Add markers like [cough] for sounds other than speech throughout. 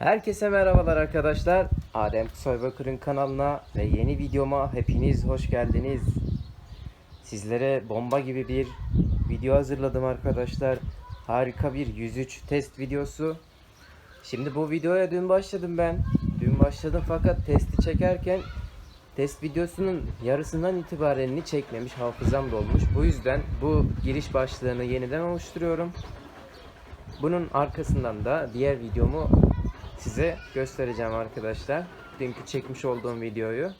Herkese merhabalar arkadaşlar. Adem Soybakır'ın kanalına ve yeni videoma hepiniz hoş geldiniz. Sizlere bomba gibi bir video hazırladım arkadaşlar. Harika bir 103 test videosu. Şimdi bu videoya dün başladım ben. Dün başladım fakat testi çekerken test videosunun yarısından itibarenini çekmemiş hafızam dolmuş. Bu yüzden bu giriş başlığını yeniden oluşturuyorum. Bunun arkasından da diğer videomu size göstereceğim arkadaşlar. Dünkü çekmiş olduğum videoyu.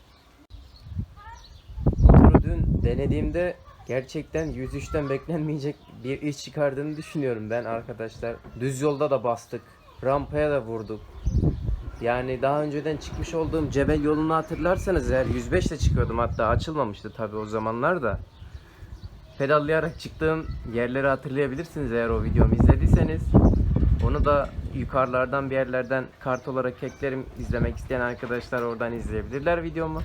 Motoru dün denediğimde gerçekten 103'ten beklenmeyecek bir iş çıkardığını düşünüyorum ben arkadaşlar. Düz yolda da bastık. Rampaya da vurduk. Yani daha önceden çıkmış olduğum Cebel yolunu hatırlarsanız eğer 105 ile çıkıyordum hatta açılmamıştı tabi o zamanlar da. Pedallayarak çıktığım yerleri hatırlayabilirsiniz eğer o videomu izlediyseniz. Onu da yukarılardan bir yerlerden kart olarak eklerim. İzlemek isteyen arkadaşlar oradan izleyebilirler videomu.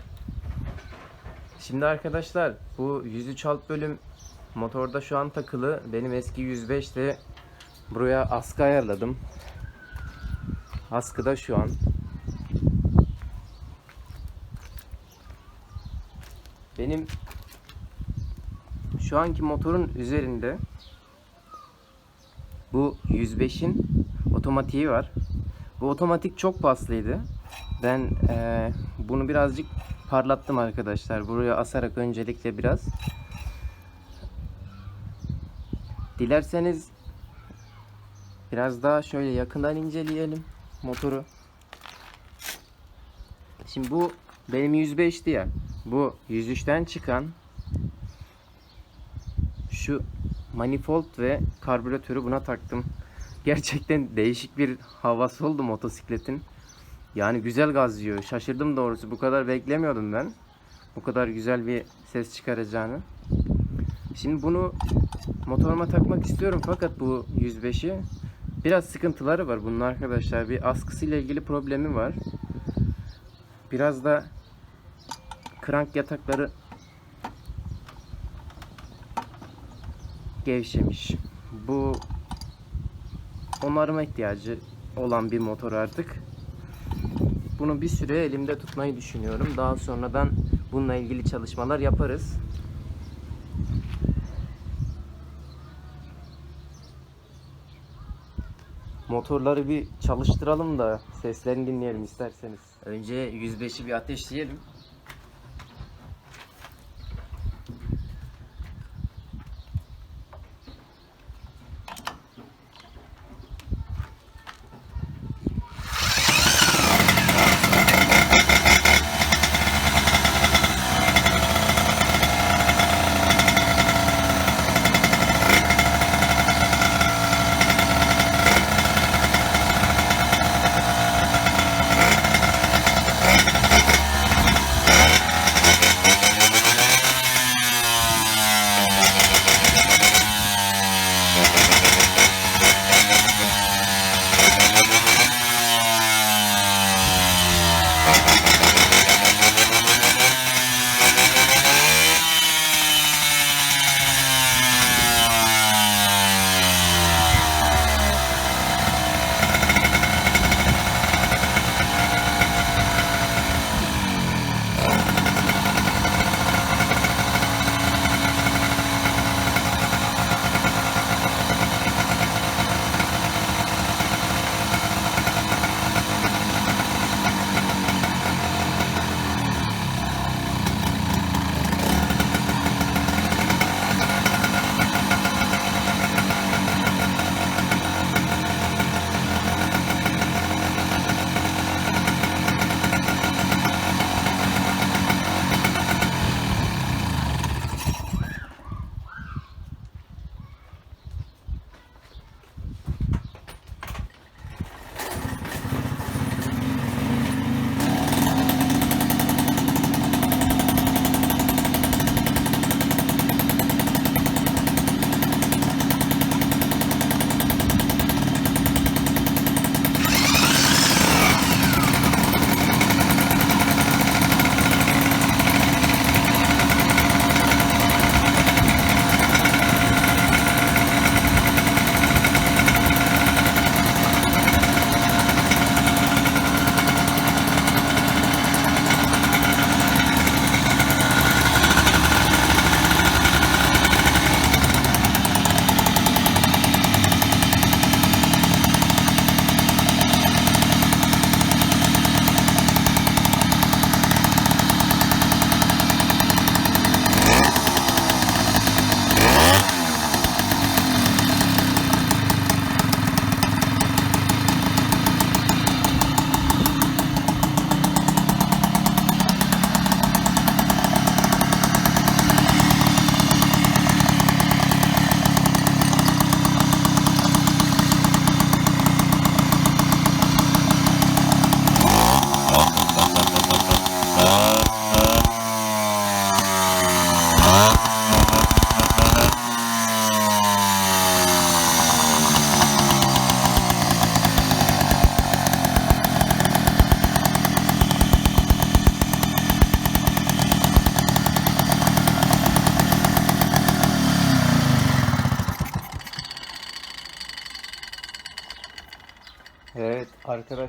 Şimdi arkadaşlar bu 103 alt bölüm motorda şu an takılı. Benim eski 105'te buraya askı ayarladım. Askıda şu an. Benim şu anki motorun üzerinde bu 105'in otomatiği var. Bu otomatik çok paslıydı. Ben eee, bunu birazcık parlattım arkadaşlar. Buraya asarak öncelikle biraz. Dilerseniz biraz daha şöyle yakından inceleyelim motoru. Şimdi bu benim 105'ti ya. Bu 103'ten çıkan şu manifold ve karbüratörü buna taktım. Gerçekten değişik bir havası oldu motosikletin. Yani güzel gaz yiyor. Şaşırdım doğrusu. Bu kadar beklemiyordum ben. Bu kadar güzel bir ses çıkaracağını. Şimdi bunu motoruma takmak istiyorum fakat bu 105'i biraz sıkıntıları var bunun arkadaşlar. Bir askısıyla ilgili problemi var. Biraz da krank yatakları gevşemiş. Bu onarıma ihtiyacı olan bir motor artık. Bunu bir süre elimde tutmayı düşünüyorum. Daha sonradan bununla ilgili çalışmalar yaparız. Motorları bir çalıştıralım da seslerini dinleyelim isterseniz. Önce 105'i bir ateşleyelim.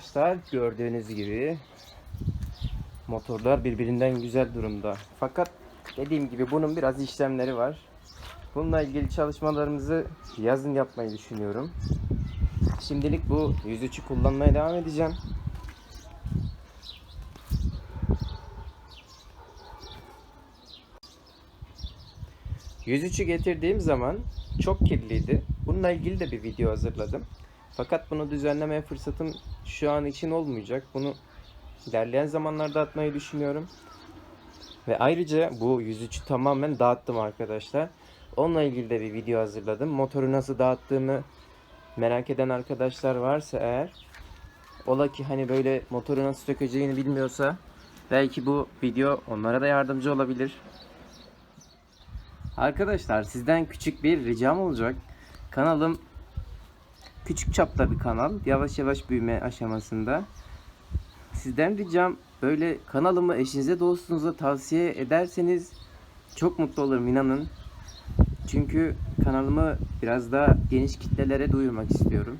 Arkadaşlar gördüğünüz gibi motorlar birbirinden güzel durumda. Fakat dediğim gibi bunun biraz işlemleri var. Bununla ilgili çalışmalarımızı yazın yapmayı düşünüyorum. Şimdilik bu 103'ü kullanmaya devam edeceğim. Yüzüçü getirdiğim zaman çok kirliydi. Bununla ilgili de bir video hazırladım. Fakat bunu düzenlemeye fırsatım şu an için olmayacak. Bunu ilerleyen zamanlarda atmayı düşünüyorum. Ve ayrıca bu yüzüçü tamamen dağıttım arkadaşlar. Onunla ilgili de bir video hazırladım. Motoru nasıl dağıttığımı merak eden arkadaşlar varsa eğer ola ki hani böyle motoru nasıl sökeceğini bilmiyorsa belki bu video onlara da yardımcı olabilir. Arkadaşlar sizden küçük bir ricam olacak. Kanalım küçük çapta bir kanal. Yavaş yavaş büyüme aşamasında. Sizden ricam böyle kanalımı eşinize dostunuza tavsiye ederseniz çok mutlu olurum inanın. Çünkü kanalımı biraz daha geniş kitlelere duyurmak istiyorum.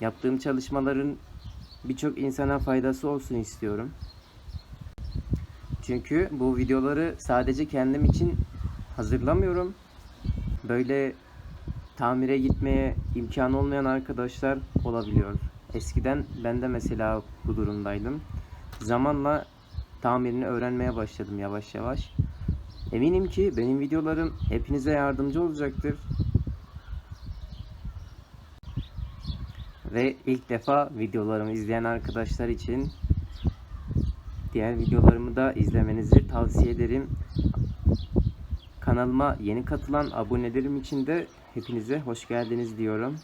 Yaptığım çalışmaların birçok insana faydası olsun istiyorum. Çünkü bu videoları sadece kendim için hazırlamıyorum. Böyle tamire gitmeye imkanı olmayan arkadaşlar olabiliyor. Eskiden ben de mesela bu durumdaydım. Zamanla tamirini öğrenmeye başladım yavaş yavaş. Eminim ki benim videolarım hepinize yardımcı olacaktır. Ve ilk defa videolarımı izleyen arkadaşlar için diğer videolarımı da izlemenizi tavsiye ederim. Kanalıma yeni katılan abonelerim için de hepinize hoş geldiniz diyorum.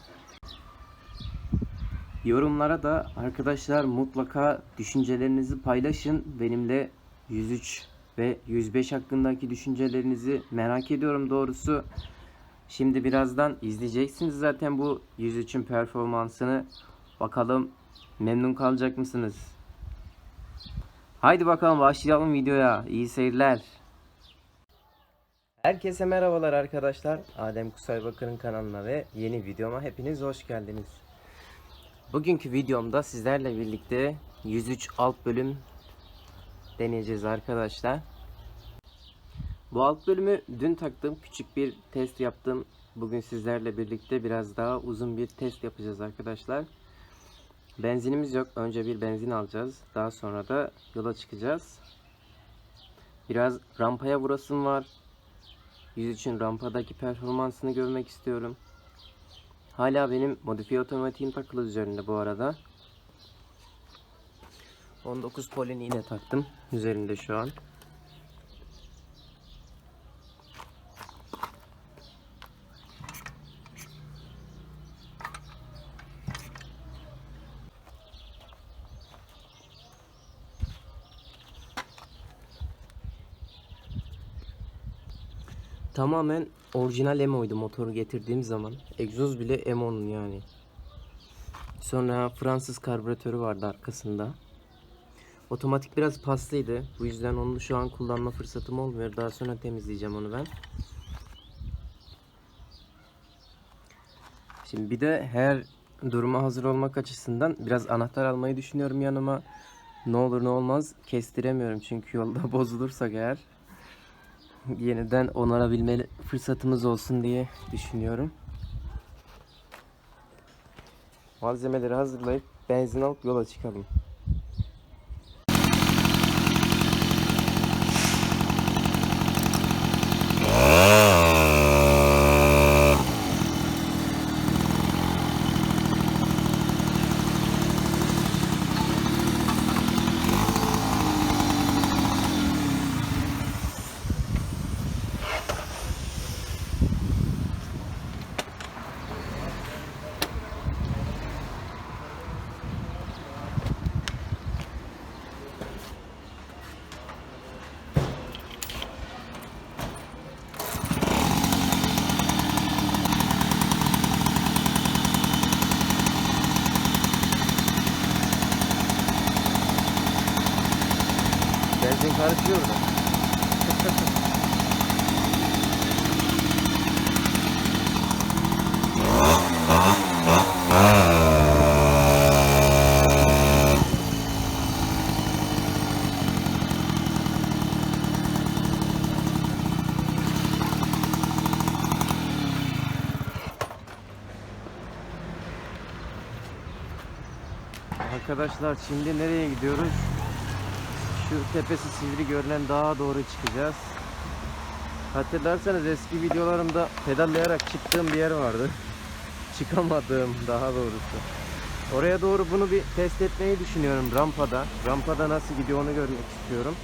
Yorumlara da arkadaşlar mutlaka düşüncelerinizi paylaşın. Benimle 103 ve 105 hakkındaki düşüncelerinizi merak ediyorum doğrusu. Şimdi birazdan izleyeceksiniz zaten bu 103'ün performansını. Bakalım memnun kalacak mısınız? Haydi bakalım başlayalım videoya. İyi seyirler. Herkese merhabalar arkadaşlar. Adem Kusay Bakır'ın kanalına ve yeni videoma hepiniz hoş geldiniz. Bugünkü videomda sizlerle birlikte 103 alt bölüm deneyeceğiz arkadaşlar. Bu alt bölümü dün taktım. Küçük bir test yaptım. Bugün sizlerle birlikte biraz daha uzun bir test yapacağız arkadaşlar. Benzinimiz yok. Önce bir benzin alacağız. Daha sonra da yola çıkacağız. Biraz rampaya vurasım var. 103'ün rampadaki performansını görmek istiyorum. Hala benim modifiye otomatiğim takılı üzerinde bu arada. 19 polini yine taktım üzerinde şu an. Tamamen orijinal Emo'ydu motoru getirdiğim zaman. Egzoz bile Emo'nun yani. Sonra Fransız karbüratörü vardı arkasında. Otomatik biraz paslıydı. Bu yüzden onu şu an kullanma fırsatım olmuyor. Daha sonra temizleyeceğim onu ben. Şimdi bir de her duruma hazır olmak açısından biraz anahtar almayı düşünüyorum yanıma. Ne olur ne olmaz kestiremiyorum çünkü yolda [laughs] bozulursak eğer yeniden onarabilme fırsatımız olsun diye düşünüyorum. Malzemeleri hazırlayıp benzin alıp yola çıkalım. Karışıyor da. Arkadaşlar şimdi nereye gidiyoruz? Şu tepesi sivri görünen dağa doğru çıkacağız. Hatırlarsanız eski videolarımda pedallayarak çıktığım bir yer vardı. [laughs] Çıkamadığım daha doğrusu. Oraya doğru bunu bir test etmeyi düşünüyorum rampada. Rampada nasıl gidiyor onu görmek istiyorum.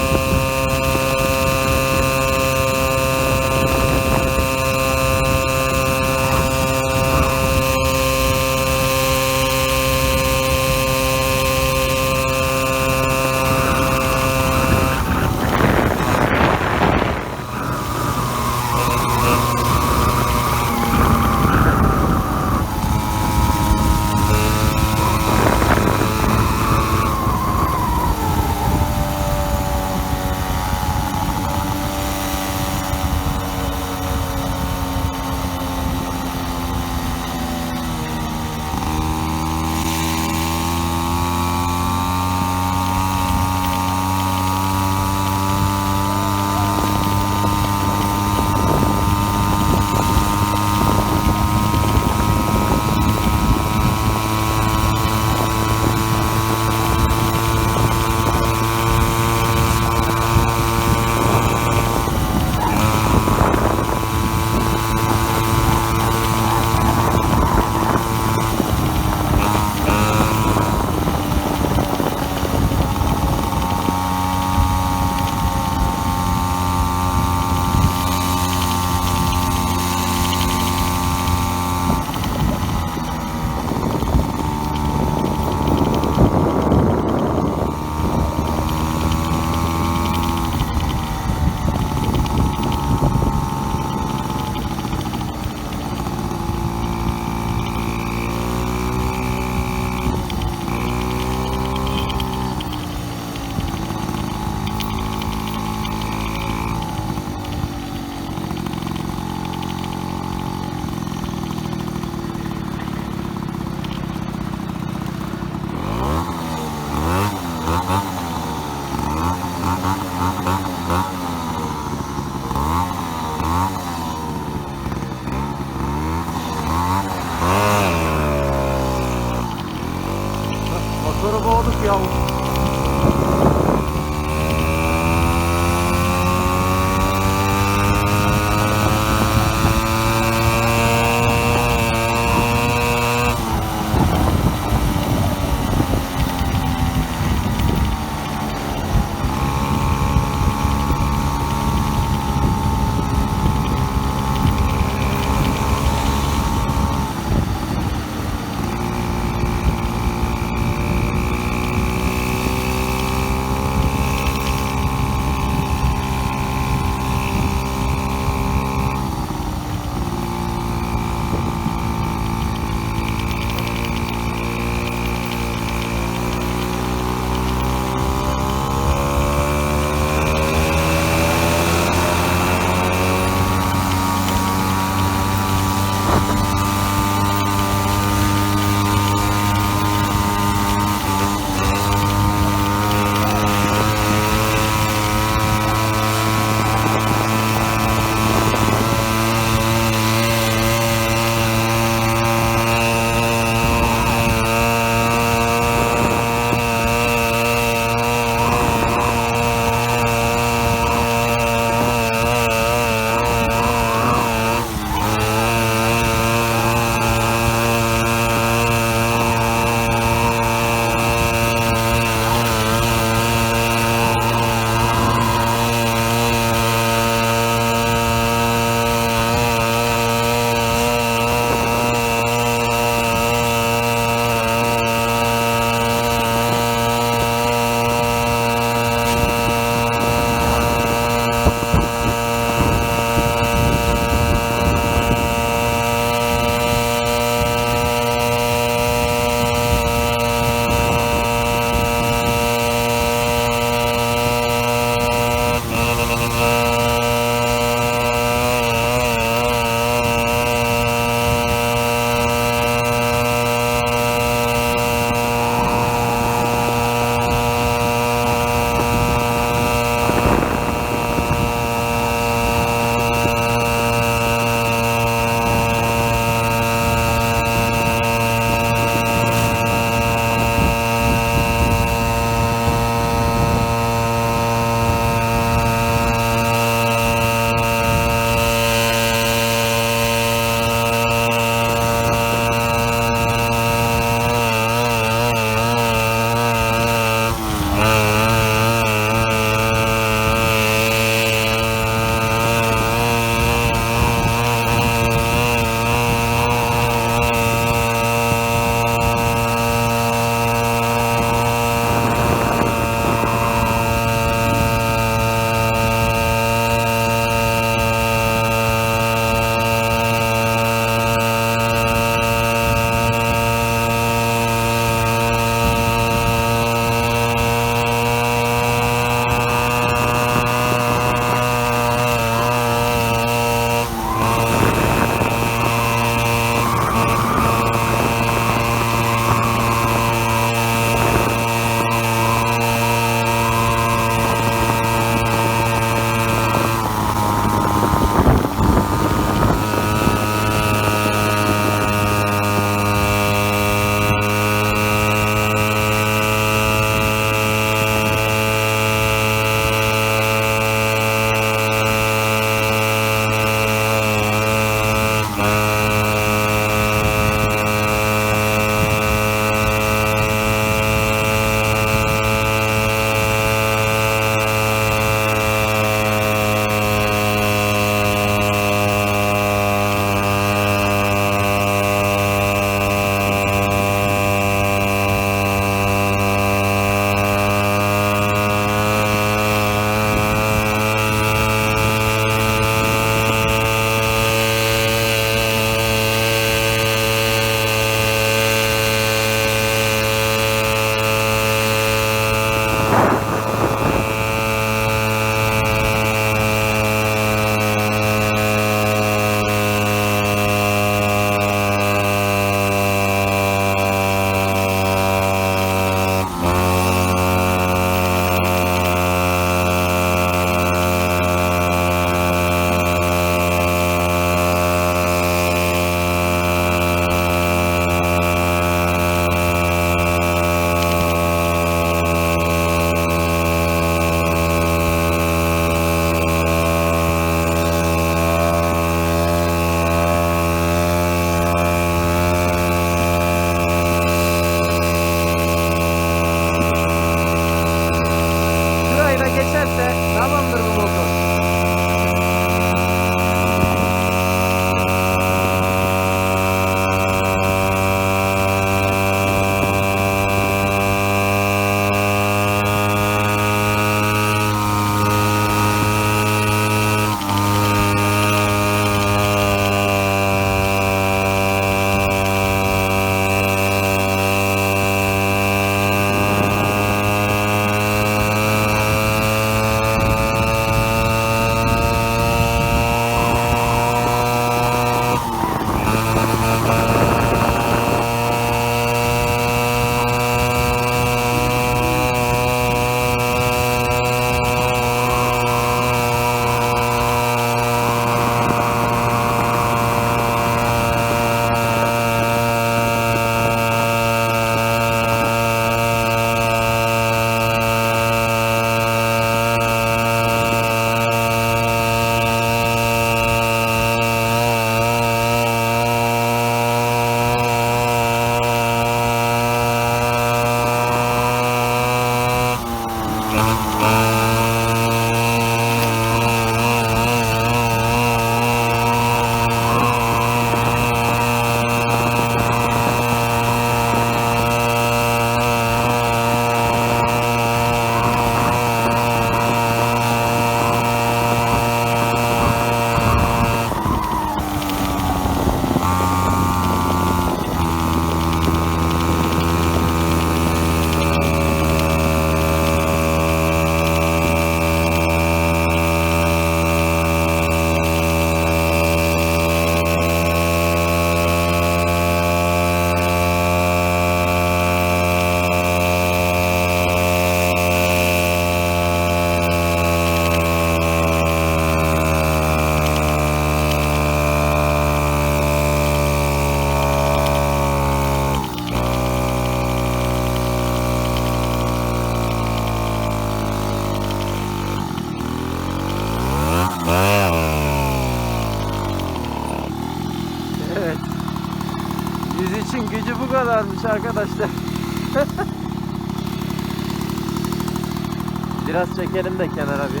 Çekelim de kenara bir.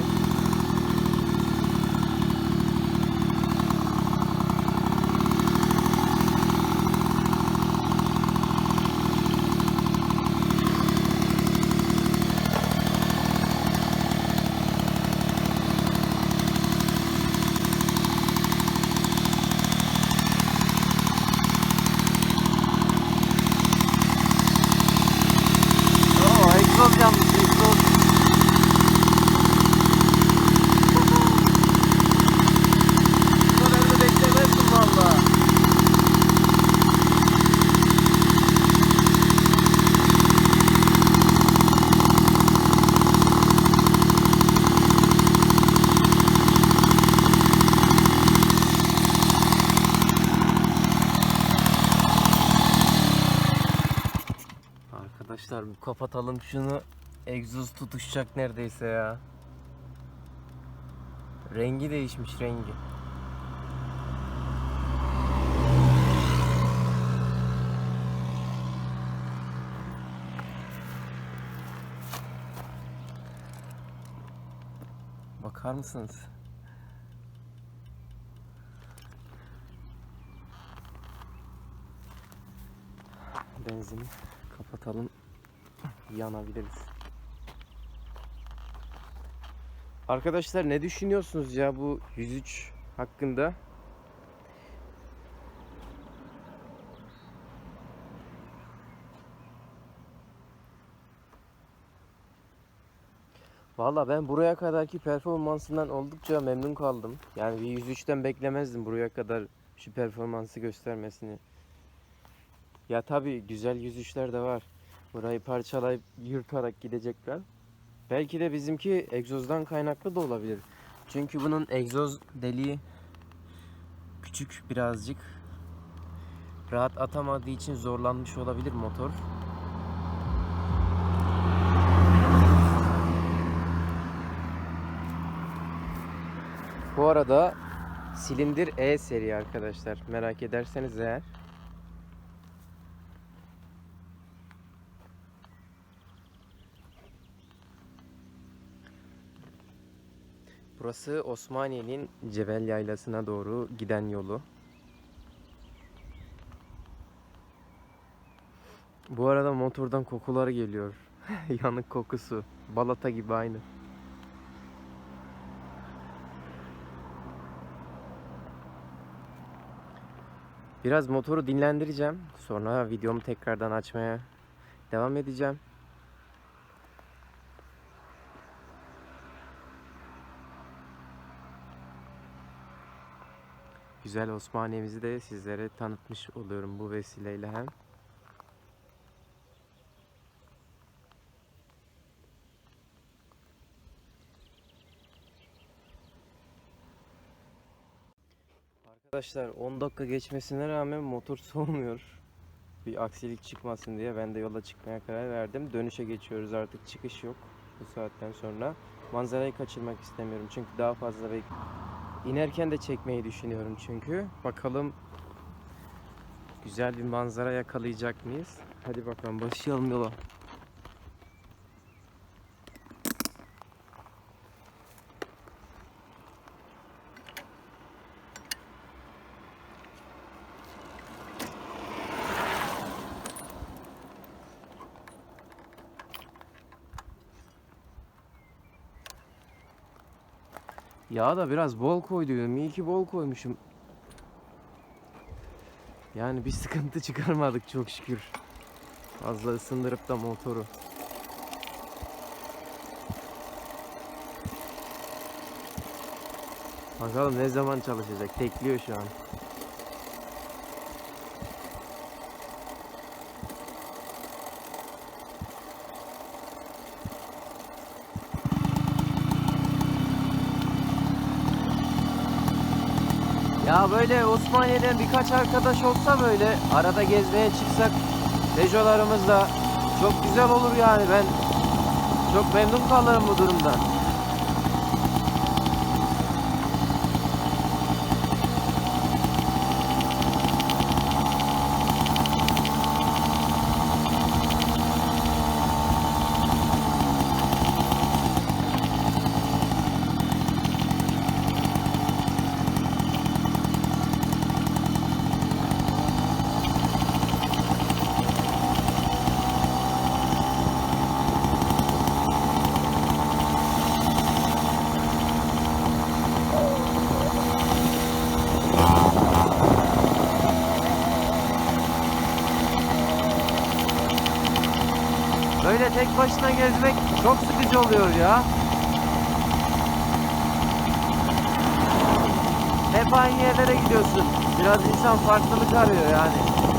Oo, egzoz yanmış egzoz. Bu kadarını beklemezdim valla. Arkadaşlar kapatalım şunu. Egzoz tutuşacak neredeyse ya. Rengi değişmiş rengi. Bakar mısınız? Benzini kapatalım. Yanabiliriz. Arkadaşlar ne düşünüyorsunuz ya bu 103 hakkında? Valla ben buraya kadarki performansından oldukça memnun kaldım. Yani bir 103'ten beklemezdim buraya kadar şu performansı göstermesini. Ya tabi güzel 103'ler de var. Burayı parçalayıp yırtarak gidecekler. Belki de bizimki egzozdan kaynaklı da olabilir. Çünkü bunun egzoz deliği küçük birazcık. Rahat atamadığı için zorlanmış olabilir motor. Bu arada silindir E seri arkadaşlar. Merak ederseniz eğer. Burası Osmaniye'nin Cebel Yaylası'na doğru giden yolu. Bu arada motordan kokular geliyor. [laughs] Yanık kokusu. Balata gibi aynı. Biraz motoru dinlendireceğim. Sonra videomu tekrardan açmaya devam edeceğim. Güzel Osmaniye'mizi de sizlere tanıtmış oluyorum bu vesileyle hem. Arkadaşlar 10 dakika geçmesine rağmen motor [laughs] soğumuyor. Bir aksilik çıkmasın diye ben de yola çıkmaya karar verdim. Dönüşe geçiyoruz artık çıkış yok bu saatten sonra. Manzarayı kaçırmak istemiyorum çünkü daha fazla bek İnerken de çekmeyi düşünüyorum çünkü. Bakalım güzel bir manzara yakalayacak mıyız? Hadi bakalım başlayalım yola. Yağ da biraz bol koyduydum. İyi ki bol koymuşum. Yani bir sıkıntı [laughs] çıkarmadık çok şükür. Fazla ısındırıp da motoru. Bakalım ne zaman çalışacak. Tekliyor şu an. Ya böyle Osmaniye'den birkaç arkadaş olsa böyle arada gezmeye çıksak Peugeot'larımızla çok güzel olur yani ben çok memnun kalırım bu durumdan. Başına gezmek çok sıkıcı oluyor ya. Hep aynı yerlere gidiyorsun. Biraz insan farklılık arıyor yani.